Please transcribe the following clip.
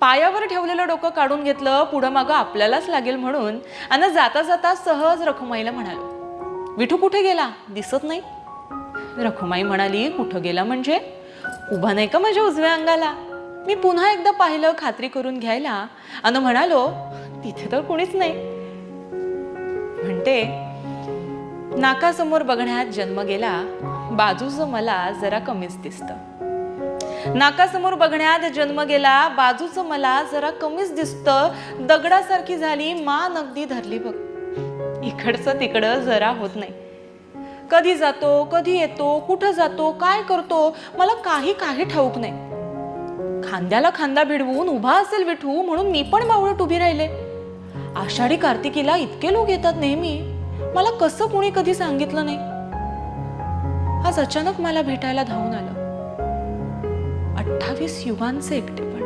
पायावर ठेवलेलं डोकं काढून घेतलं पुढं मागं आपल्यालाच लागेल म्हणून. आणि जाता जाता सहज रखुमाईला म्हणालो विठू कुठे गेला? दिसत नाही. रखुमाई म्हणाली कुठं गेला म्हणजे? उभा नाही का माझ्या उजव्या अंगाला? मी पुन्हा एकदा पाहिलं खात्री करून घ्यायला. आणि म्हणालो तिथे तर कोणीच नाही. म्हणते नाकासमोर बघण्यात जन्म गेला बाजूचं मला जरा कमीच दिसतं. नाकासमोर बघण्यात जन्म गेला. बाजूचं मला जरा कमीच दिसतं. दगडासारखी झाली. मान अगदी धरली बघ. इकडचं तिकडं जरा होत नाही. कधी जातो कधी येतो कुठं जातो काय करतो मला काही काही ठाऊक नाही. खांद्याला खांदा भिडवून उभा असेल विठू म्हणून मी पण बावळट उभी राहिले. आषाढी कार्तिकीला इतके लोक येतात नेहमी. मला कसं कोणी कधी सांगितलं नाही. आज अचानक मला भेटायला धावून आलं. अठ्ठावीस युगांचे एकटेपण